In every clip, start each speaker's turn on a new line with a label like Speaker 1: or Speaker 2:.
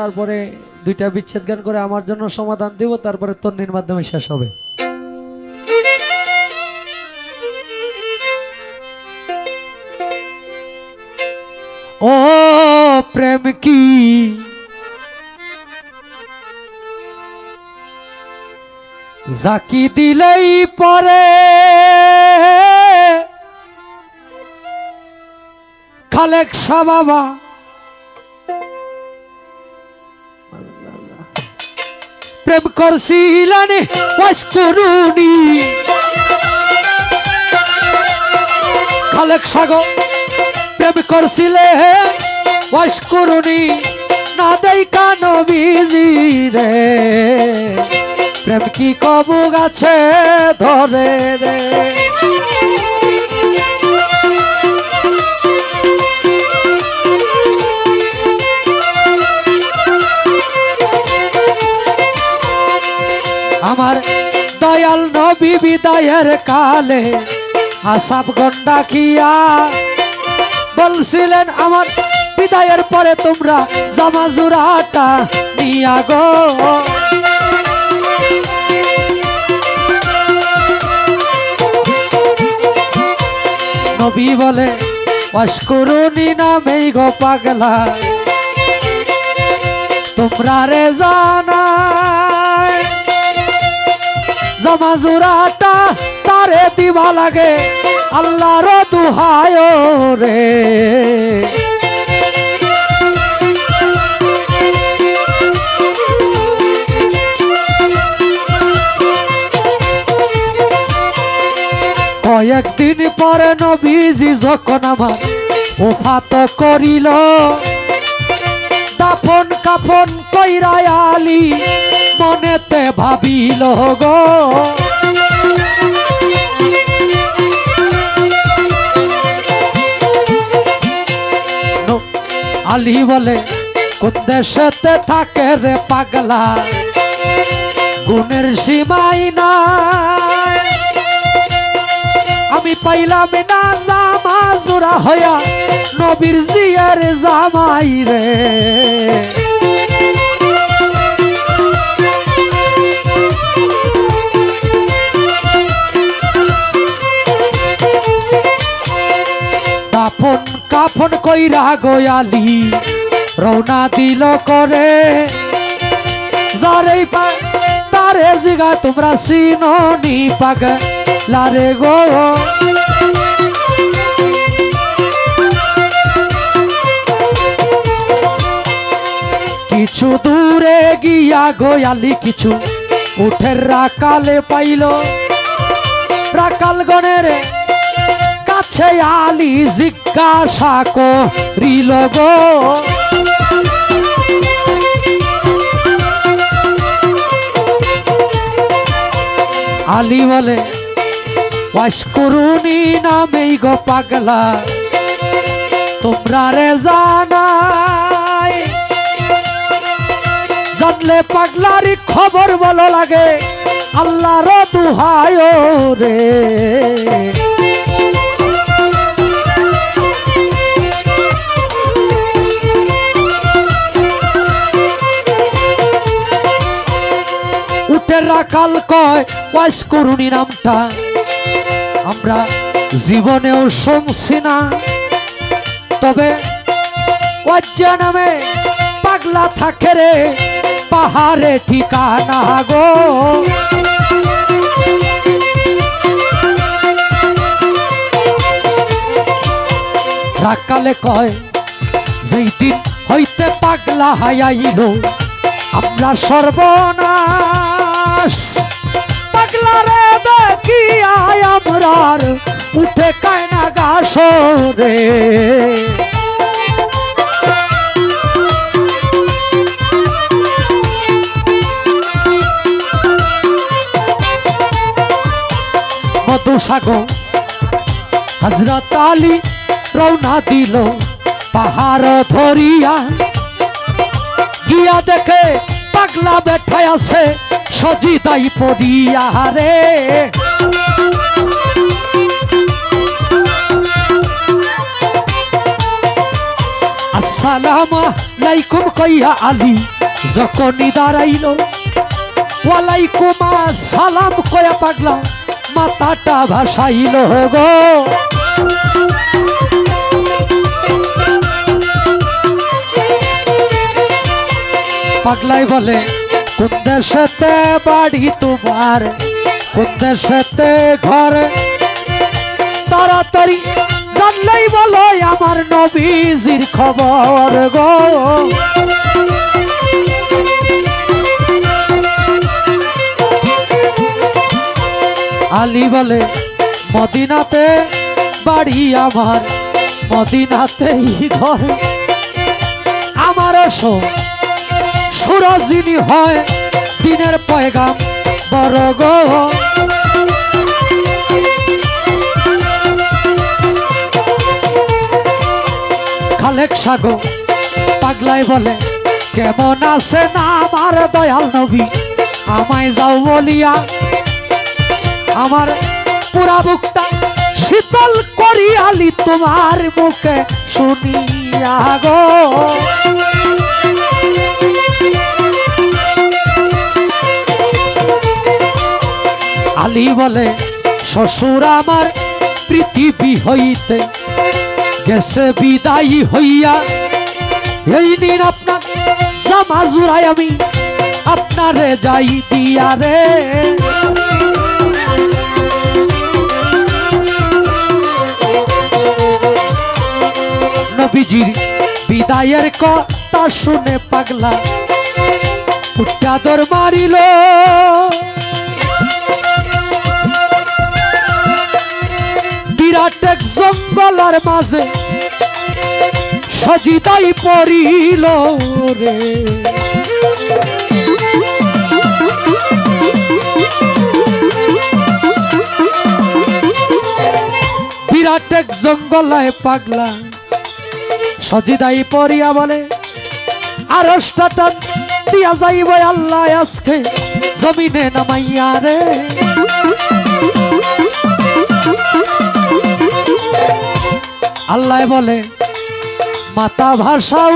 Speaker 1: তারপরে দুইটা বিচ্ছেদ গান করে আমার জন্য সমাধান দিব, তারপরে তন্নির মাধ্যমে শেষ হবে। ও প্রেম কি? জাকি দিলেই পরে। খালেক বাবা প্রেম করছিলেন ওয়াস করুনি খালেক সাগর, প্রেম করছিলে ওয়াস করুনি না দেই কানো বিজি রে, প্রেম কি কবু গাছে ধরে রে। আমার দয়াল নবী বিদায়ের কালে আসাব গন্ডা খিয়া বলছিলেন, আমার বিদায়ের পরে তোমরা জামা জুরাটা নিয়া গো। নবী বলে অস্করুনি নামেই গো পাগলা। তোমরা রে জানায় জামা জোড়াটা তারে দিবা লাগে আল্লাহর দুহায় রে। কয়েকদিন পরে নবীজি যখন আমার ওফাত করিল দাফন কাফন কইরায় আলী, মনেতে ভাবিল গো আলি বলে, কোন দেশেতে থাকে রে পাগলা? গুণের সীমাই নাই। পাইলাম না জামা জোড়া হইয়া, নবীর জিয়ার জামাই রে। দাফন কাফন কইরা গোয়ালি, রওনা দিল করে। যারেই পা তারে জিগা তোমরা সিননি পাগ লারে গো। কিছু দূরে গিয়া গোয়ালি কিছু উঠের রাকালে পাইল। রাকাল গণের কাছে আলি জিজ্ঞাসা করিল গো। আলী বলে ওয়াস করুনি নামেই গো পাগলা। তোমরা রে জানাই জানলে পাগলারি খবর বলো লাগে। আল্লাহর দুহায় রে। উঠে রাখাল কয় ওয়াস করুনি নামটা। আমরা জীবনেও শুনছি না। তবে ওয়াজ্জা নামে পাগলা থাকে রে, পাহাড়ে ঠিকানা গো। রাকালে কয়, যেই দিন হইতে পাগলা হাইয়াইল আমরা সর্বনাশ। আমরার উঠে কায়না গাছ রে মধুসাগর হজরত আলী রওনা দিল পাহাড় ধরিয়া। গিয়া দেখে পাগলা বেঠায় আছে, সজিদাই পড়িয়া রে। আসসালাম লাইকুম কইয়া আলী, যখনই দাঁড়াইল, ওয়ালাইকুম সালাম কয়া পাগলা, মাথাটা ভাসাইল গো পাগলাই বলে, কোন দেশেতে বাড়ি তোমার? কোন দেশেতে ঘর? তাড়াতাড়ি জানলেই বলো আমার নবীজির খবর গো। আলী বলে, মদিনাতে বাড়ি আমার, মদিনাতেই ঘর। আমার সো সুরজিনী হয় দিনের পয়গাম বড় গো। খালেক সাগো, পাগলাই বলে, কেমন আছে না আমার দয়াল নবী? আমায় যাও বলিয়া আমার পুরা বুকটা শীতল করিয়ালি তোমার মুখে শুনিয়া গো। আলী বলে, শ্বশুর আমার পৃথিবী হইতে গেছে বিদায়ী হইয়া, এই নিন আপনার জামা জুড়াই আমি আপনারে যাই দিয়া রে। নবীজির বিদায়ের কথা শুনে পাগলা উঠাদর মারিল। বিরাট এক জঙ্গলার মাঝে সজিতাই পড়িল রে। বিরাট জঙ্গলায় পাগলা সজিদাই পড়িয়া বলে, আর দিয়া যাইব আল্লাহ আজকে জমিনে নামাইয়া রে। আল্লাহ বলে, মাতা ভাষাও,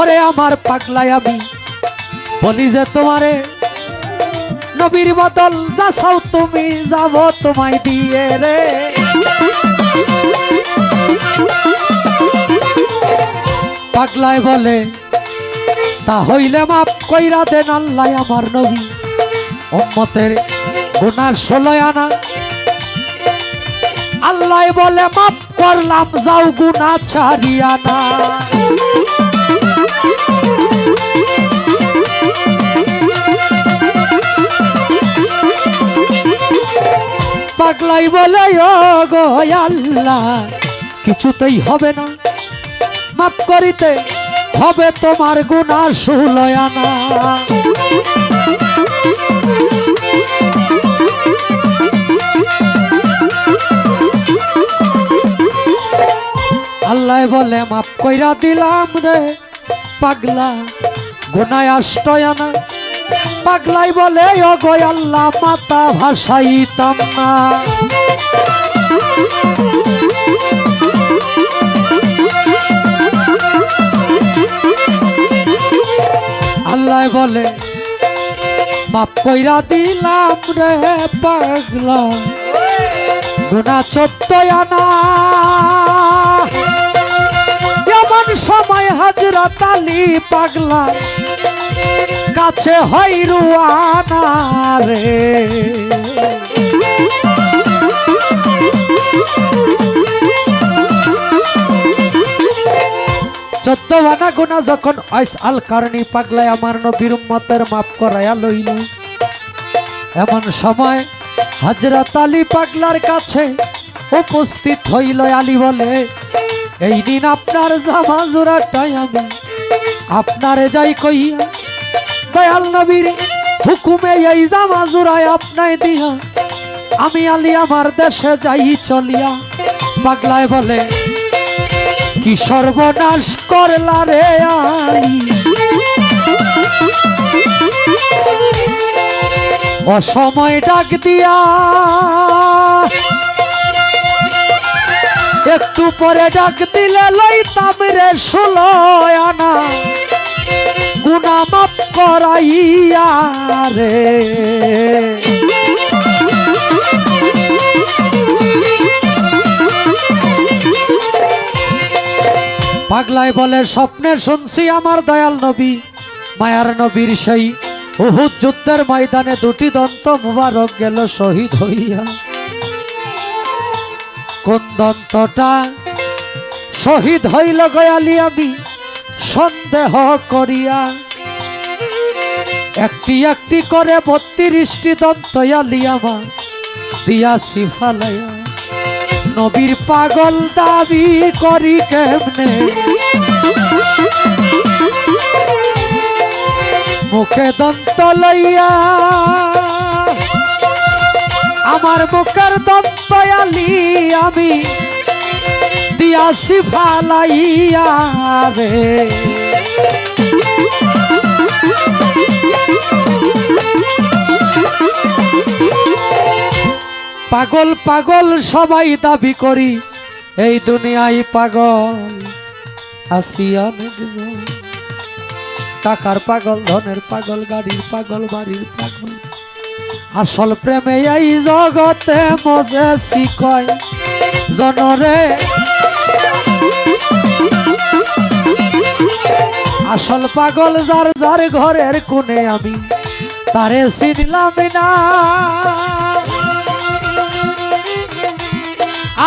Speaker 1: ওরে আমার পাগলাই আমি বলি যে তোমারে, নবীর বদল যা চাও তুমি, যাব তোমায় দিয়ে রে। পাগলায় বলে, তা হইলে মাপ কইরা দেন আল্লাহ আমার নবী, উম্মতের গুনার ষোলয় আনা। আল্লাহ বলে মাপ করলাম, যাও গুনা ছাড়িয়া না। পাগলাই বলে ও গো আল্লাহ, কিছুতেই হবে না। মাপ করিতে হবে তোমার গুণা সুলয়ানা আল্লাহ বলে মাপ কইরা দিলাম রে। পাগলা, গুনায় আষ্টয়ানা পাগলাই বলে গো আল্লাহ, মাতা ভাসাইতাম না। আল্লাহ বলে মাপ কইরা দিলাম রে পাগলা। গুনা চোদ্দ আনা। সময় হাজরা তালি পাগলা কাছে হয় রুয়ানা রে। চোদ্দ আনা গুনা যখন আইস আল কারণী পাগলায়, আমার নবীর উম্মতের মাফ করাইয়া লইল। এমন সময় হজরত আলী পাগলার কাছে উপস্থিত হইল আলী বলে এই দিন আপনার জামা জোড়াটাই আমি। আপনারে যাই কইয়া, দয়াল নবীর হুকুমে এই জামা জোড়ায় আপনায় দিয়া, আমি আলী আমার দেশে যাই চলিয়া। পাগলায় বলে, কি সর্বনাশ করলা রে আলী? অসময় ডাক দিয়া, একটু পরে ডাক দিল লইতাম রে ষোলো গুনা মাপ করাইয়া রে। পাগলায় বলে, স্বপ্নে শুনছি আমার দয়াল নবী, মায়ার নবীর সেই উহুদ যুদ্ধের ময়দানে দুটি দন্ত মুবারক গেল শহীদ হইয়া। কোন দন্তটা শহীদ হইল গয়ালি আমি, সন্দেহ করিয়া। একটি একটি করে বত্রিশটি দন্তয়ালি আমার দিয়াছি ফালাইয়া নবীর পাগল দাবি করি কেমনে? মুখে দন্ত লইয়া আমার মুখের দন্তয়ালি আমি দিয়াছি ফালাইয়া রে। পাগল পাগল, সবাই দাবি করি, এই দুনিয়ায় পাগল আসি অনেকজন টাকার পাগল, ধনের পাগল, গাড়ির পাগল, বাড়ির পাগল। আসল প্রেমে এই জগতে মজে শিকয়। জনরে আসল পাগল যার যার ঘরের কোণে আমি, তারে চিনলাম না।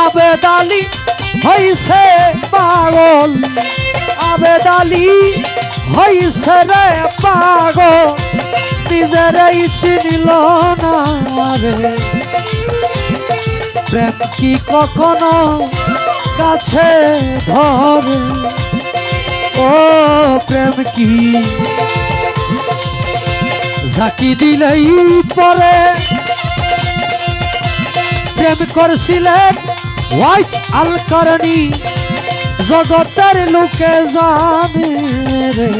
Speaker 1: আবেদালি হইছে পাগল, আবেদালি হইছে রে পাগল, নিজেরাই চিনিল না রে। প্রেম কি কখনো কাছে ধরে? ও, প্রেম কি? ঝাঁকি দিলেই পরে। প্রেম করছিলেন ওয়াইস আল করণী জগতের লোকে জানে রে।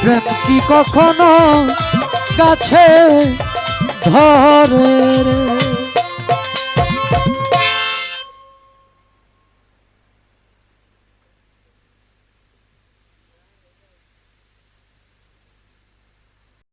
Speaker 1: প্রেম কি কখনো কাছে ধরে রে